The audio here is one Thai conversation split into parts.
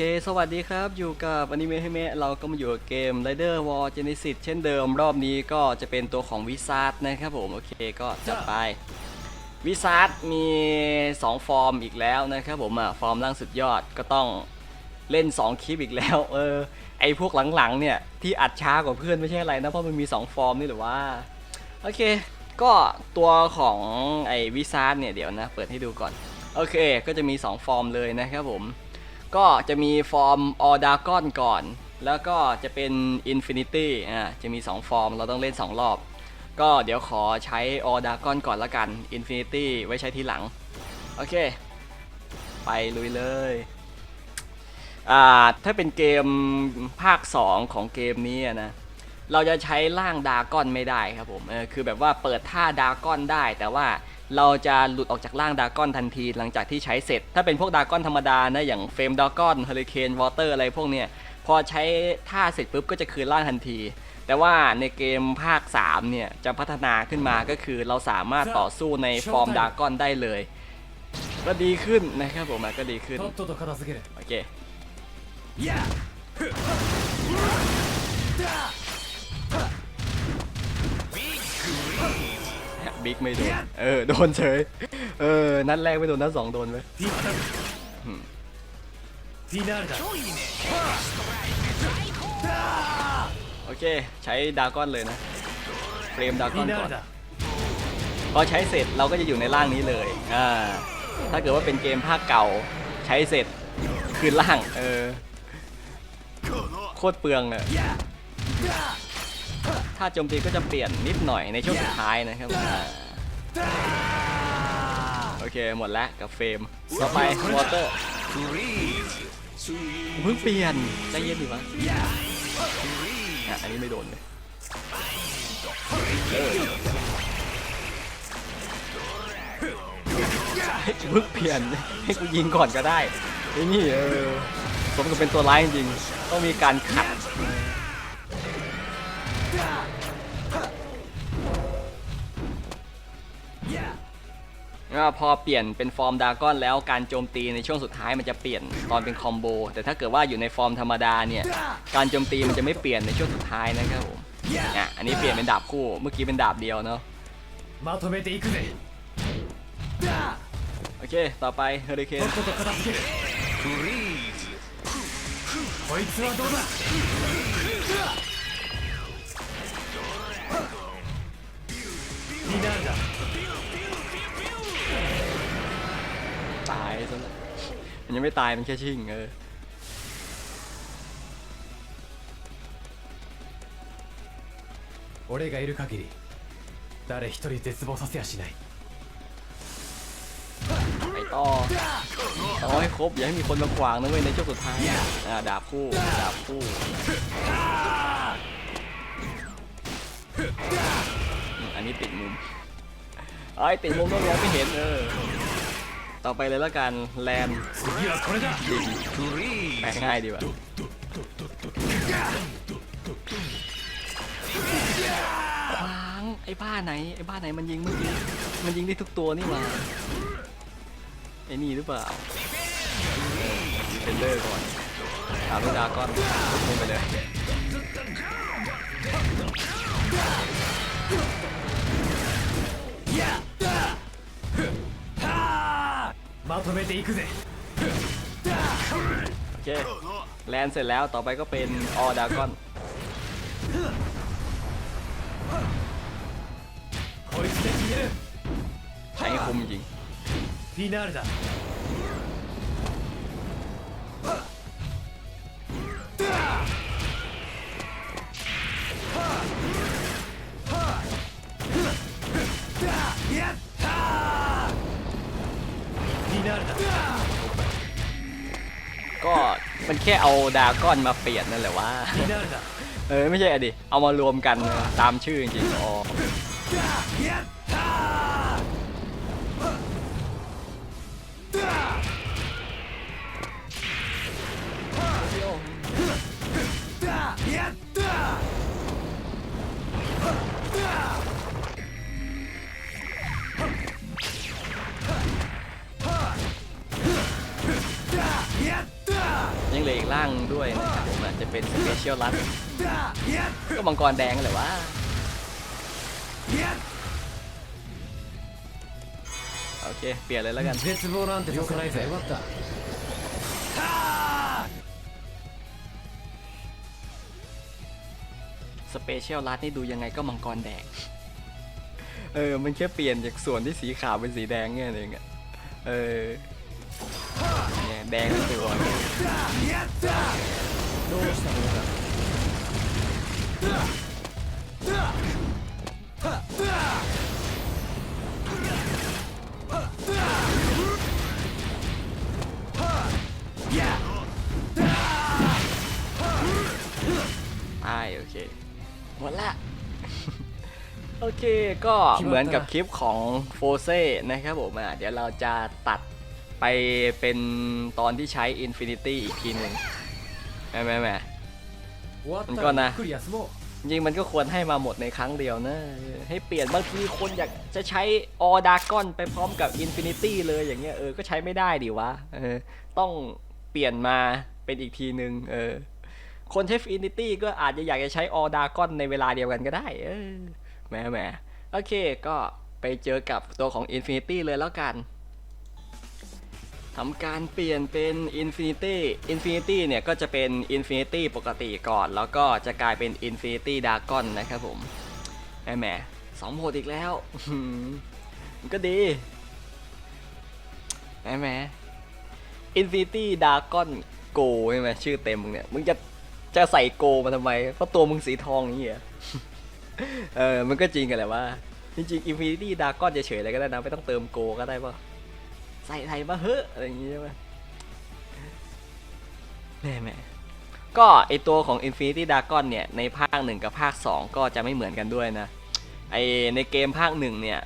เค สวัสดีครับ อยู่กับอนิเมะให้เมะเราก็มาอยู่กับเกม Rider War Genesis เช่นเดิมรอบนี้ก็จะเป็นตัวของวิซาร์ดนะครับผม โอเคก็จัดไปวิซาร์ดมี 2 ฟอร์มอีกแล้วนะครับผมอะ ฟอร์มล่างสุดยอดก็ต้องเล่น 2 คลิปอีกแล้ว เออ ไอพวกหลังๆเนี่ย ที่อัดช้ากว่าเพื่อนไม่ใช่อะไรนะ เพราะมันมี 2 ฟอร์มนี่หรือว่า โอเค ก็ตัวของไอวิซาร์ดเนี่ยเดี๋ยวนะ เปิดให้ดูก่อน โอเค ก็จะมี 2 ฟอร์มเลยนะครับผม ก็จะมีฟอร์มออดากอนก่อน แล้วก็จะเป็น Infinity อ่าจะมี 2 ฟอร์มเราต้องเล่น 2 รอบ ก็เดี๋ยวขอใช้ออดากอนก่อนละกัน Infinity ไว้ใช้ทีหลัง โอเค ไปลุยเลยอ่าถ้าเป็นเกมภาค 2 ของเกมนี้นะเราจะใช้ร่างดากอนไม่ได้ครับผมเออคือแบบว่าเปิดท่าดากอนได้แต่ว่า เราจะหลุดออกจากร่างดาก้อนทันทีหลังจากที่ใช้เสร็จ ถ้าเป็นพวกดาก้อนธรรมดานะอย่างเฟรมดาก้อนเฮลิเคนวอเตอร์อะไรพวกเนี้ยพอใช้ท่าเสร็จปุ๊บก็จะคืนร่างทันที แต่ว่าในเกมภาค 3 เนี่ย จะพัฒนาขึ้นมาก็คือเราสามารถต่อสู้ในฟอร์มดาก้อนได้เลย ก็ดีขึ้นนะครับผมก็ดีขึ้น โอเค บิ๊กไม่โดน เออ โดนเฉย เออ นัดแรกไม่โดน นัดสองโดนไหมโอเค ใช้ดาก้อนเลยนะเฟรมดาก้อนก่อน พอใช้เสร็จเราก็จะอยู่ในร่างนี้เลย อ่า ถ้าเกิดว่าเป็นเกมภาคเก่า ใช้เสร็จคืนล่าง เออ โคตรเปลืองเลย ถ้าโจมตีก็จะเปลี่ยนนิดหน่อยในช่วงสุดท้ายนะครับโอเคหมดแล้วกับเฟรมต่อไปวอเตอร์เพิ่งเปลี่ยนใจเย็นดิวะอะอันนี้ไม่โดนเลยเออให้กูเพิ่งเปลี่ยนให้กูยิงก่อนก็ได้ไอ้นี่เออสมกับเป็นตัวร้ายจริงต้องมีการขัด พอเปลี่ยนเป็นฟอร์มดาก้อนแล้วการโจมตีในช่วงสุดท้ายมันจะเปลี่ยนตอนเป็นคอมโบ แต่ถ้าเกิดว่าอยู่ในฟอร์มธรรมดาเนี่ย การโจมตีมันจะไม่เปลี่ยนในช่วงสุดท้ายนะครับผมอะอันนี้เปลี่ยนเป็นดาบคู่ เมื่อกี้เป็นดาบเดียวเนาะโอเค ต่อไปเฮอริเคนนี่นั่นだายซะแล้วมันยังไม่ตายมันแค่ชิ่งเออ 俺がいる限り誰一人絶望させやしない ไปต่อเอาให้ครบอย่าให้มีคนมาขวางนะเว้ยในช่วงสุดท้ายอ่าดาบคู่ดาบคู่อืมอันนี้ติดมุมเอ้ยติดมุมต้องมองไม่เห็นเออ ต่อไปเลยแล้วกันแลนแปลง่ายดีว่ะควางไอ้บ้านไหนไอ้บ้านไหนมันยิงเมื่อกี้มันยิงได้ทุกตัวนี่มาไอ้นี่หรือเปล่าเป็นเลอร์ก่อนถามลูดาก้อนลงไปเลย まとめていくぜ โอเคแลนเสร็จแล้วต่อไปก็เป็นออดากอน こいつで決める ใช้ให้คุ้มจริง フィナーレだ ก็มันแค่เอาดาก้อนมาเปลี่ยนนั่นแหละว่า เออไม่ใช่อะดิ เอามารวมกันตามชื่อจริงๆอ๋อางด้วยนะครับผมอาจจะเป็นสเปเชียลลัดก็มังกรแดงเลยวะโอเค เปลี่ยนเลยแล้วกัน 絶望なんてさせないぜよかった สเปเชียลลัดนี่ดูยังไงก็มังกรแดง เออ มันแค่เปลี่ยนจากส่วนที่สีขาวเป็นสีแดงแค่นั้นเองอะเออเนี่ย แดงก็คืออ่อโอเค หมดละ โอเคก็เหมือนกับคลิปของโฟเซ่นะครับผมอะเดี๋ยวเราจะตัด ไปเป็นตอนที่ใช้ Infinity อีกทีหนึ่งแม่แม่แม่มันก็นะ จริงมันก็ควรให้มาหมดในครั้งเดียวนะ ให้เปลี่ยนบางทีคนอยากจะใช้ออดากอนไปพร้อมกับอินฟินิตี้เลยอย่างเงี้ยเออ ก็ใช้ไม่ได้ดิวะออต้องเปลี่ยนมาเป็นอีกทีหนึ่งเออคนใช้อินฟินิตี้ก็อาจจะอยากจะใช้ออดากอนในเวลาเดียวกันก็ได้เออแหมแหมโอเคก็ไปเจอกับตัวของอินฟินิตี้เลยแล้วกัน ทำการเปลี่ยนเป็น Infinity Infinity เนี่ยก็จะเป็น Infinity ปกติก่อน แล้วก็จะกลายเป็น Infinity Dragon นะครับผมแหมสองโหมดอีกแล้ว มันก็ดีแหมแหม Infinity Dragon Go ใช่ไหมชื่อเต็มมึงเนี่ย มึงจะจะใส่โกมาทำไม เพราะตัวมึงสีทองอย่เงี้ยเออ มันก็จริงกันแหละว่า จริงๆ Infinity Dragon เฉยๆเลยก็ได้นะ ไม่ต้องเติมโกก็ได้ป่ะ ใส่ไทยมาเฮอะอะไรอย่างเงี้ยใช่ไหมแม่แม่ก็ไอตัวของ Infinity Dragon เนี่ย ในภาคหนึ่งกับภาค 2 ก็จะไม่เหมือนกันด้วยนะ ไอในเกมภาคหนึ่งเนี่ย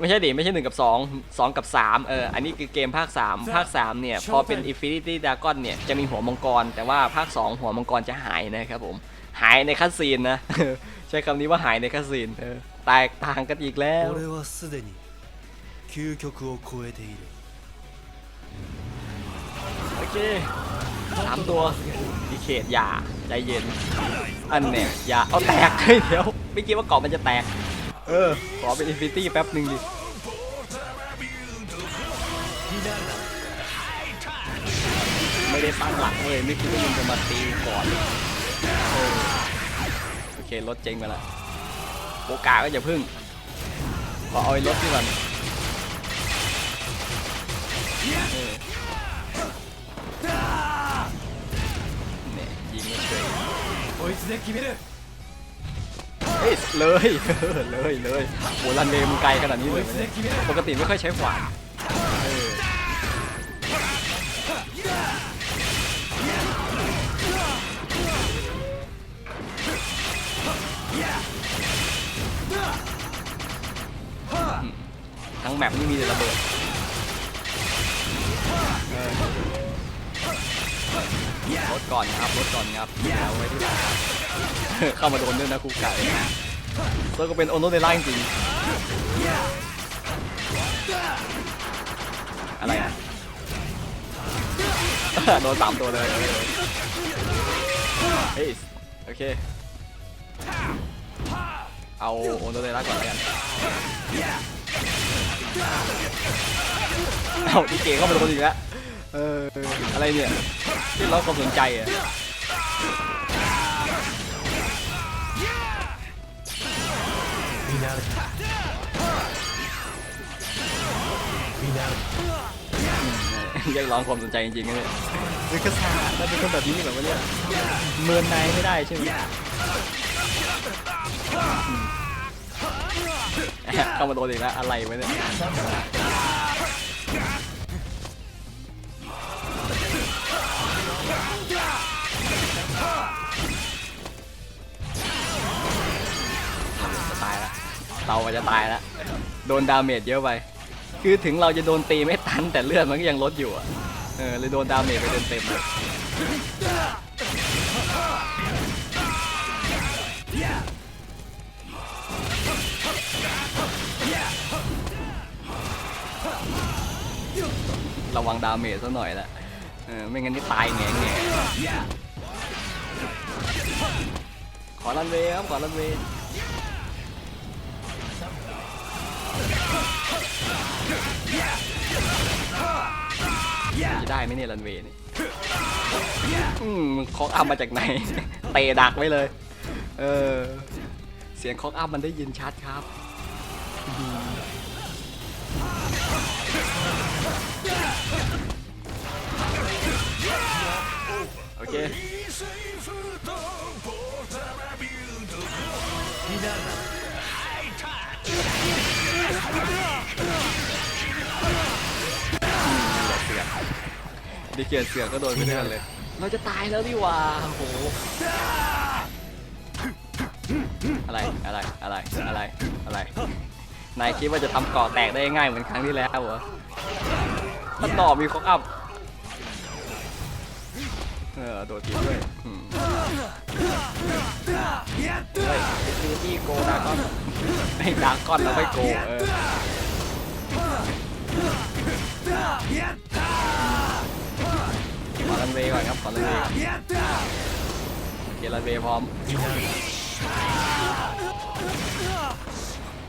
ไม่ใช่ดิไม่ใช่หนึ่งกับ 2 2 กับ 3 เออ อันนี้คือเกมภาค 3 ภาค 3 เนี่ย พอเป็น Infinity Dragon เนี่ย จะมีหัวมังกร แต่ว่าภาค 2 หัวมังกรจะหายนะครับผม หายในคัสซีนนะ ใช้คำนี้ว่าหายในคัสซีนเออแตกต่างกันอีกแล้ว 究極を超えている โอเคสามตัวดีเคทอย่าใจเย็น อันเนี่ยอย่าเอาแตก เฮ้ยเดี๋ยวไม่คิดว่าเกาะมันจะแตก เออ ขอเป็นอินฟินิตี้แป๊บหนึ่งดิ ไม่ได้ตั้งหลักเลยไม่คิดว่ามึงจะมาตีก่อนเออโอเครถเจ๊งไปละโอกาสก็อย่าพึ่งขอเอาไอ้รถนี่ก่อน で決める เฮ้ยเลย เออเลยเลยโหรันเดย์มึงไกลขนาดนี้ こ เลย い ไหม つ เนี่ で ย 決める ปกติไม่ค่อยใช้ขวานเออทั้งแมปนี่มีแต่ระเบิดเออ รถก่อนครับรถก่อนครับเอาไว้ที่หลังเข้ามาโดนด้วยนะครูไก่ตัวก็เป็นโอโนเดล่าจริงๆอะไรอะโดนสามตัวเลยเฮ้ยโอเค เอาโอโนเดล่าก่อนแล้วกันเอาที่เก๋เข้ามาโดนอีกแล้วเอออะไรเนี่ย ที่เราความสนใจอะวีนาวีนาเรียกร้องความสนใจจริงๆเลยคือระชาแล้วเป็นคนแบบนี้แบบว่าเนี่ยเมินนายไม่ได้ใช่ไหมเข้ามาโดนอีกแล้วอะไรวะเนี่ย เราจะตายแล้วโดนดาเมจเยอะไป คือถึงเราจะโดนตีไม่ตันแต่เลือดมันก็ยังลดอยู่อะ เออเลยโดนดาเมจไปเต็มๆเลยระวังดาเมจซะหน่อยละเออไม่งั้นนี่ตายแง่แง่ขอรันเวย์ครับ ขอรันเวย์ จะได้ไหมเนี่ยรันเวย์นี่อืมคอกอัพมาจากไหน เตะดักไว้เลย เออ เสียงคอกอัพมันได้ยินชัดครับโอเค ดิเกียนเสือกก็โดนไปด้วยกันเลย เราจะตายแล้วดิว่าโอ้โหอะไรอะไรอะไรอะไรอะไร นายคิดว่าจะทำเกาะแตกได้ง่ายเหมือนครั้งที่แล้วเหรอมันต่อมีคอกอัพเออโดดทีด้วยเฮ้ยดูที่โกดากอนไอ้ดากอนแล้วไม่โกเออ อรันเวย์ก่อนครับขอรันเวย์ก่อนโอเครันเวย์พร้อม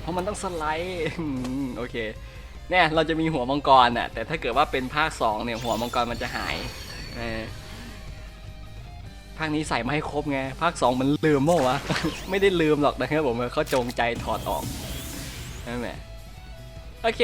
เพราะมันต้องสไลด์โอเคเนี่ยเราจะมีหัวมังกรน่ะแต่ถ้าเกิดว่าเป็นภาค 2 เนี่ยหัวมังกรมันจะหายภาคนี้ใส่มาให้ครบไง ภาค 2 มันลืมมั้งวะ ไม่ได้ลืมหรอกนะครับผมเขาจงใจถอดออกนั่นแหละ โอเค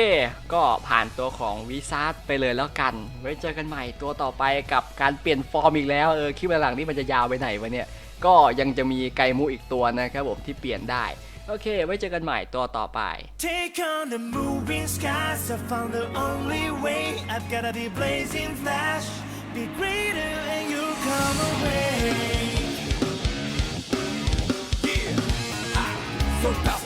ก็ผ่านตัวของวีซ่าไปเลยแล้วกัน ไว้เจอกันใหม่ตัวต่อไปกับการเปลี่ยนฟอร์มอีกแล้ว เออคลิปหลังนี่มันจะยาวไปไหนวะเนี่ย ก็ยังจะมีไกมูอีกตัวนะครับผมที่เปลี่ยนได้ โอเค ไว้เจอกันใหม่ตัวต่อไป Take on the moving skies I found the only way I've gotta be blazing flash Be greater and you come away Yeah, I'm so tough